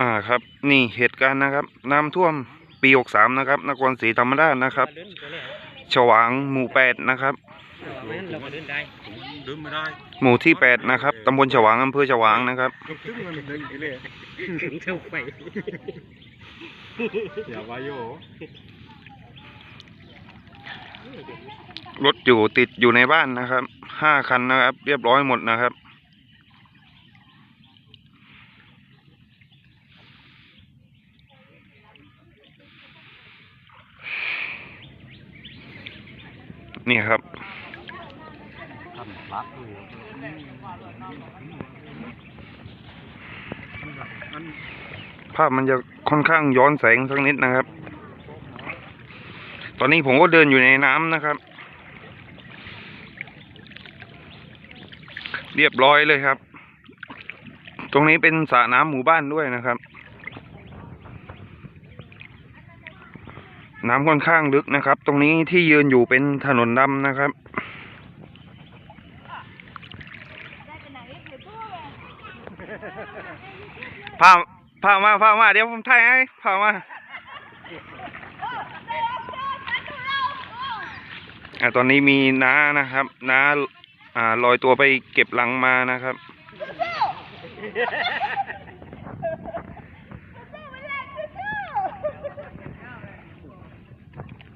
อ่าครับ นี่เหตุการณ์นะครับ น้ำท่วมปีหกสามนะครับนครศรีธรรมราชนะครับเดินไปแล้วฉวางหมู่แปดนะครับไม่งั้นเราก็เดินได้เดินไม่ได้หมู่ที่แปดนะครับตำบลฉวางอำเภอฉวางนะครับยกขึ้นมันเดินไปเลยถึงเท่าไปอย่าว่าโยรถอยู่ติดอยู่ในบ้านนะครับห้าคันนะครับ เรียบร้อยหมดนะครับ นี่ครับภาพมันจะค่อนข้างย้อนแสงสักนิดนะครับ ตอนนี้ผมก็เดินอยู่ในน้ำนะครับ เรียบร้อยเลยครับ ตรงนี้เป็นสระน้ำหมู่บ้านด้วยนะครับ น้ำค่อนข้างลึกนะครับ ตรงนี้ที่ยืนอยู่เป็นถนนดำนะครับ พาพามาพามาเดี๋ยวผมถ่ายให้พามาอ่าตอนนี้มีน้านะครับ น้าอ่าลอยตัวไปเก็บหลังมานะครับ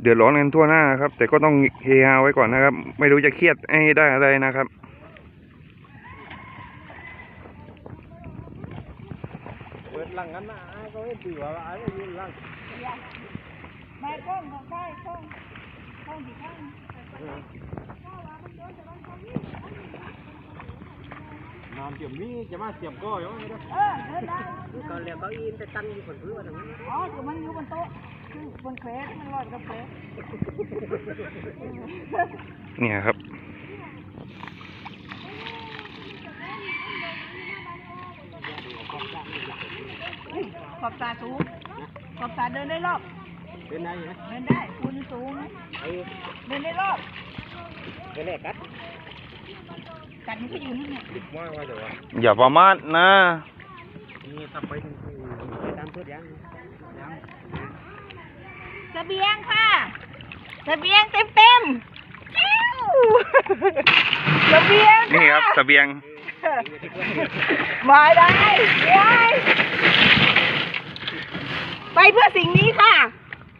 เดือดร้อนกันทั่วหน้าครับ แต่ก็ต้องเฮฮาไว้ก่อนนะครับ ไม่รู้จะเครียดให้ได้อะไรนะครับ เปิดหลังกันนะก็ไม่ถือว่าไอ้ยืนหลังไม่กล้องของใช่กล้องกล้องที่ข้างน้ำเตรียมนี่จะมาเตรียมก้อยไม่ได้เออเดินได้ก่อนแล้วเก็อินจะตั้งอยู่บนพื้นว่าตรงนั้นอ๋อเดี๋ยวมันอยู่บนโต๊ะคือ บนเครสมันลอยกับเครสเนี่ยครับขอบตาสูงขอบตาเดินได้รอบ เดินได้ไหมเดินได้คุณสูงไอ้เดินได้รอบเดินแรกกัดกัดมันก็อยู่นี่เนี่ยว่าว่าจะว่าอย่าประมาทนะนี่ทำไปไปตามเพื่อนยังยัง เสบียงค่ะเสบียงเต็มเต็มๆจิ้วเสบียงนี่ครับเสบียงมาได้ได้ไปเพื่อสิ่งนี้ค่ะ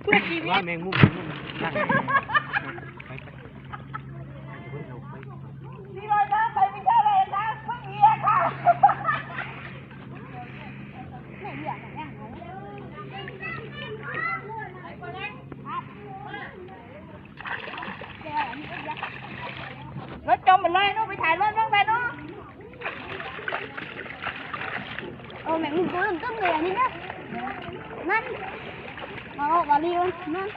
เพื่อชีวิว่าตแมงมุมนั่งไปไป นี่ลอยน้ำไปไม่ใช่เลยนะเพิ่งเอียค่ะรถจมหมดเลยนู้นไปถ่ายรถบ้างไปนู้น นี่กูต้องต้นเลยอันนี้นะนั่นเอาบาลีวันนั่น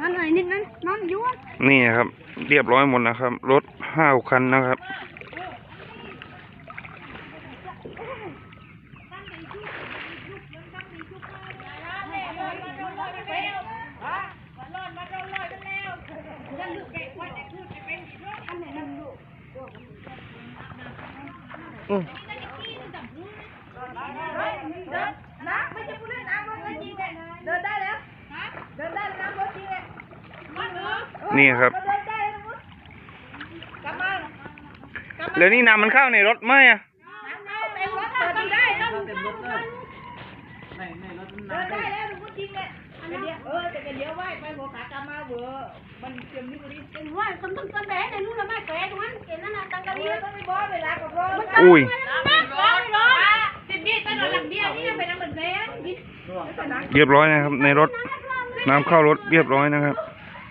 นั่นไอ้นิดนั่นนั่นยุ่งนี่ครับ เรียบร้อยหมดนะครับ รถห้าคันนะครับอืม เดินน้ำไม่ใช่ผู้เล่นน้ำรถจริงเลยเดินได้แล้วเดินได้แล้วน้ำรถจริงเลยมันเหรอ นี่ครับเดินได้แล้วนะกลับมากลับมาแล้วนี่น้ำมันเข้าในรถไหมอะน้ำน้ำเต็มรถเปิดดูได้น้ำเต็มรถเลยในในรถเดินได้แล้วดูจริงเลยเดี๋ยวเออแต่เดี๋ยวไหวไปหัวขากลับมาเวอร์มันเตรียมนี่กูดิ Đừng quá Tâm tâm tâm bé này Nó là mai khỏe đúng không Kể nó là tăng กะ ca เรี đi ยต้องไปบอสเวลากับรถอุ้ยสิบเบี้ยตลอดหลังเบี้ยนี่ยังเป็นน้ำเหมือนแม่เรียบร้อยนะครับ ในรถ น้ำเข้ารถเรียบร้อยนะครับ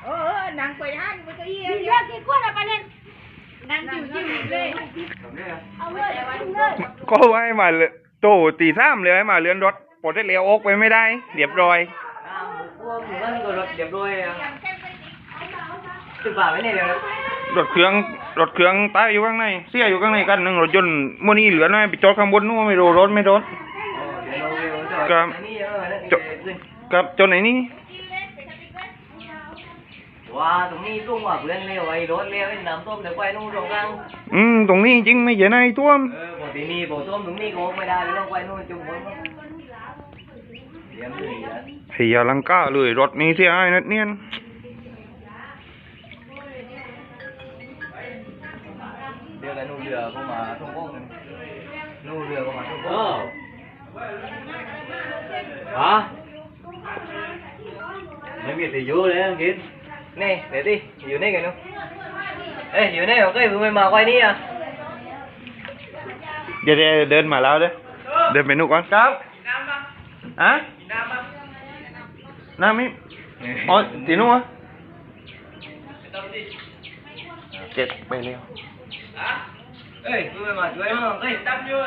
เออหนังไปห้างไปก็เอี้ย Đi ra kia qua là bà lên นั่ง จิ้วจิ้วเลย Ông ơi Ông ơi ก็ให้มาเลยโตตีซ้ำเลยให้มาเลื่อนรถปลดได้เลี้ยวอกไปไม่ได้ เรียบร้อยพวกหมู่บ้านก็รถเรียบรอยอะตึกบ่ไว้เร็วรถเครื่องรถเครื่องตายอยู่ข้างใน เสียอยู่ข้างในกันหนึ่งรถยนต์มื่อนี้เหลือน้อยไปจอดข้างบนนู้นไม่รู้รถไม่รถครับนี่เออกับจนไหนนี่ว่าตรงนี้ตุ้งว่าเพื่อนเลี้ยวไอ้รถเลี้ยวไอ้น้ำต้มแต่ไปนู่นตรงกลาง อืมตรงนี้จริงไม่ใช่ในท่วม เออบอกที่นี่บอกต้มตรงนี้ก็ไม่ได้ไม่ต้องไปนู่นจุ่มคนเลี้ยงเลยนะพยาลังกาเลยรถนี้ที่ไอ้นัดเนียนเดี๋ยวกันนู่นเรือเข้ามาทุ่งโป่งกันนู่นเรือเข้ามาทุ่งโป่งฮะยังมีแต่อยู่เลยอังกฤษนี่เดี๋ยวดิอยู่นี่กันนู่นเอ้ยอยู่นี่เห รอเอ้ยเพิ่งไม่มาไว้นี่อะเดี๋ยวเดี๋ยวเดินมาแล้วเด้อเดินไปนู่นก่อนครับอะน้ำมิอ๋อตีนู่นอะเจ็ดไปเร็วเอ้ยเพิ่งไม่มาช่วยมั้งเอ้ยตั้มอยู่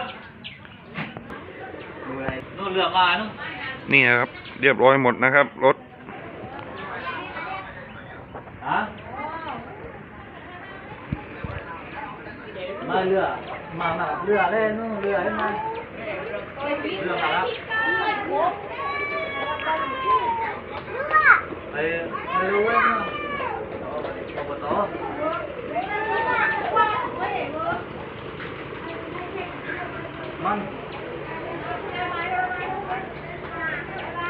ดูอะไรนู่นเรือมานู่นนี่นะครับ เรียบร้อยหมดนะครับ รถ ฮะมาเรือ มามากับเรือเลยนู่นเรือเห็นไหมเรือมาแล้วไปไม่รู้เว้ยนู่นอบตมัน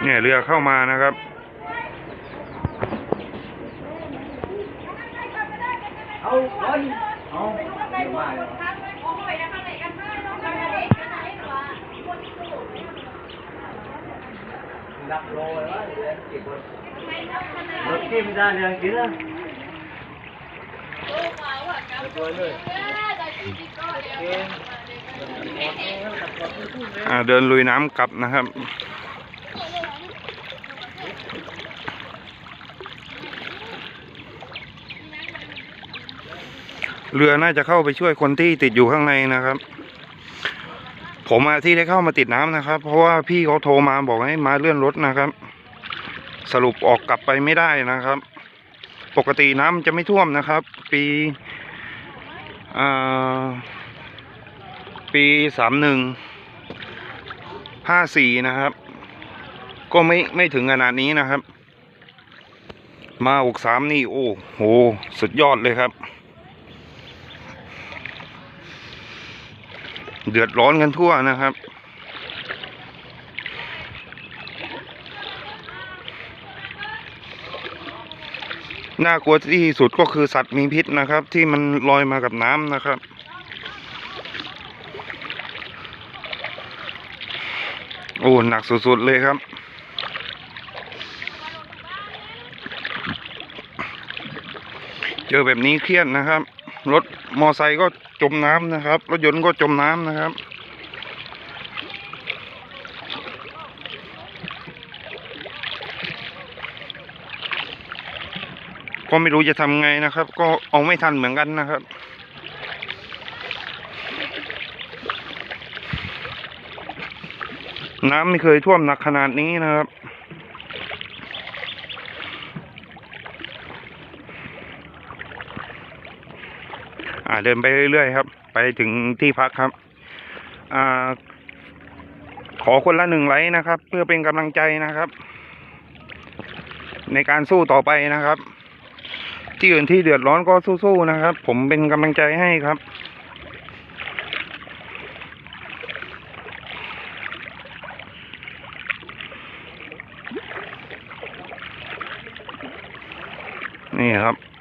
เนี่ยเรือเข้ามานะครับเอาคนเอาเดี๋ยวมาเลยดักโลเลยวะเรือกี่คนรถที่ไม่ได้เรือกี่ละไปเลยอ่าเดินลุยน้ำกลับนะครับเรือน่าจะเข้าไปช่วยคนที่ติดอยู่ข้างในนะครับ ผมอะที่ได้เข้ามาติดน้ำนะครับ เพราะว่าพี่เขาโทรมาบอกให้มาเลื่อนรถนะครับ สรุปออกกลับไปไม่ได้นะครับ ปกติน้ำจะไม่ท่วมนะครับ ปีปีสามหนึ่งห้าสี่นะครับ ก็ไม่ไม่ถึงขนาดนี้นะครับ มาอกสามนี่ โอ้โห สุดยอดเลยครับ เดือดร้อนกันทั่วนะครับ น่ากลัวที่สุดก็คือสัตว์มีพิษนะครับ ที่มันลอยมากับน้ำนะครับ โอ้หนักสุดๆเลยครับเจอแบบนี้เครียดนะครับ รถมอไซค์ก็จมน้ำนะครับ รถยนต์ก็จมน้ำนะครับ ก็ไม่รู้จะทำไงนะครับ ก็เอาไม่ทันเหมือนกันนะครับน้ำไม่เคยท่วมหนักขนาดนี้นะครับ อ่าเดินไปเรื่อยๆครับ ไปถึงที่พักครับ อ่า ขอคนละหนึ่งไลค์นะครับ เพื่อเป็นกำลังใจนะครับ ในการสู้ต่อไปนะครับ ที่อื่นที่เดือดร้อนก็สู้ๆนะครับ ผมเป็นกำลังใจให้ครับนี่ครับ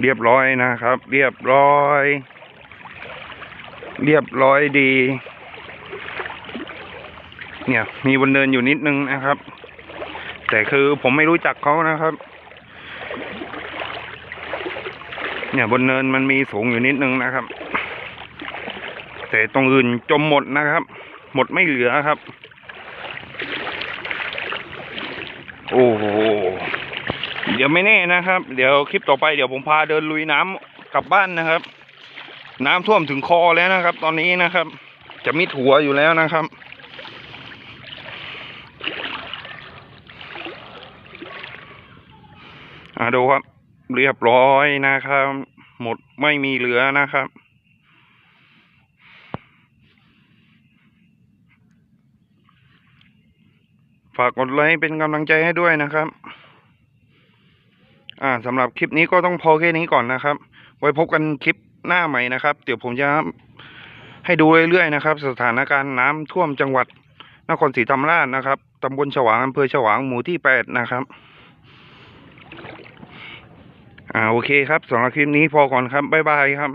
เรียบร้อยนะครับ เรียบร้อย เรียบร้อยดี เนี่ย มีบนเดินอยู่นิดนึงนะครับ แต่คือผมไม่รู้จักเขานะครับ เนี่ยบนเนินมันมีสูงอยู่นิดนึงนะครับ แต่ตรงอื่นจมหมดนะครับ หมดไม่เหลือครับ โอ้โห เดี๋ยวไม่แน่นะครับ เดี๋ยวคลิปต่อไปเดี๋ยวผมพาเดินลุยน้ำกลับบ้านนะครับ น้ำท่วมถึงคอแล้วนะครับ ตอนนี้นะครับ จะมิดหัวอยู่แล้วนะครับอ่าดูครับ เรียบร้อยนะครับ หมดไม่มีเหลือนะครับฝากกดไลค์เป็นกำลังใจให้ด้วยนะครับ อ่าสำหรับคลิปนี้ก็ต้องพอแค่นี้ก่อนนะครับ ไว้พบกันคลิปหน้าใหม่นะครับ เดี๋ยวผมจะให้ดูเรื่อยๆนะครับ สถานการณ์น้ำท่วมจังหวัดนครศรีธรรมราชนะครับตำบลฉวางอำเภอฉวางหมู่ที่แปดนะครับ อ่าโอเคครับสำหรับคลิปนี้พอก่อนครับบ๊ายบายครับ